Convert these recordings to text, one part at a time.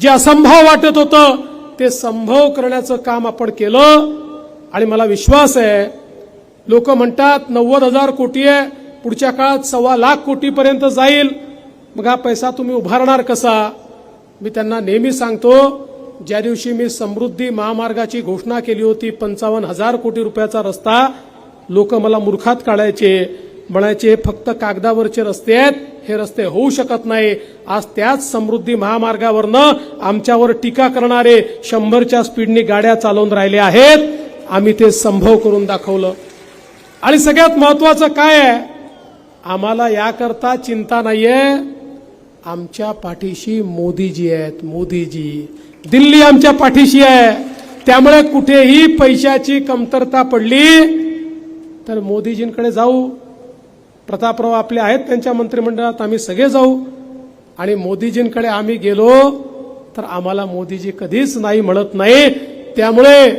जे असंभव वाटत होतं ते संभव करण्याचं काम आपण केलं. आणि मला विश्वास आहे लोक म्हणतात नव्वद हजार कोटी आहे पुढच्या काळात सव्वा लाख कोटीपर्यंत जाईल. मग हा पैसा तुम्ही उभारणार कसा? मी त्यांना नेहमी सांगतो ज्या दिवशी मी समृद्धी महामार्गाची घोषणा केली होती पंचावन्न हजार कोटी रुपयाचा रस्ता लोक मला मूर्खात काढायचे. म्हणायचे हे फक्त कागदावरचे रस्ते आहेत. हे रस्ते होऊ शकत नाही. आज त्याच समृद्धी महामार्गावरनं आमच्यावर टीका करणारे शंभरच्या स्पीडनी गाड्या चालवून राहिले आहेत. आम्ही ते संभव करून दाखवलं. आणि सगळ्यात महत्वाचं काय आहे? आम्हाला याकरता चिंता नाहीये. आमच्या पाठीशी मोदीजी आहेत. मोदीजी. दिल्ली आमच्या पाठीशी आहे. त्यामुळे कुठेही पैशाची कमतरता पडली तर मोदीजींकडे जाऊ. प्रतापराव आपले आहेत त्यांच्या मंत्रिमंडळात आम्ही सगळे जाऊ. आणि मोदीजींकडे आम्ही गेलो तर आम्हाला मोदीजी कधीच नाही म्हणत नाही. त्यामुळे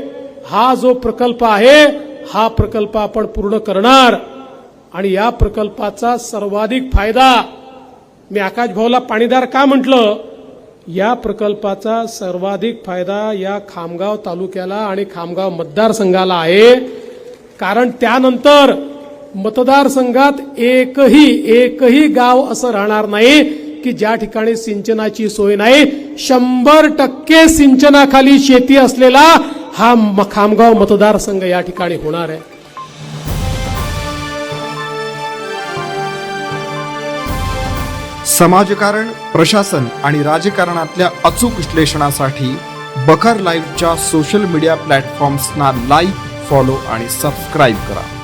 हा जो प्रकल्प आहे हा प्रकल्प आपण पूर्ण करणार. आणि या प्रकल्पाचा सर्वाधिक फायदा मी आकाश भाऊला पाणीदार का म्हटलं? या प्रकल्पाचा सर्वाधिक फायदा या खामगाव तालुक्याला आणि खामगाव मतदारसंघाला आहे. कारण त्यानंतर मतदारसंघात एकही एकही गाव असं राहणार नाही की ज्या ठिकाणी सिंचनाची सोय नाही. शंभर टक्के सिंचनाखाली शेती असलेला हा म- खामगाव मतदारसंघ या ठिकाणी होणार आहे. समाजकारण प्रशासन आणि राजकारणातल्या अचूक विश्लेषणासाठी बखर लाईव्हच्या सोशल मीडिया प्लॅटफॉर्म्सना लाईक फॉलो आणि सबस्क्राईब करा.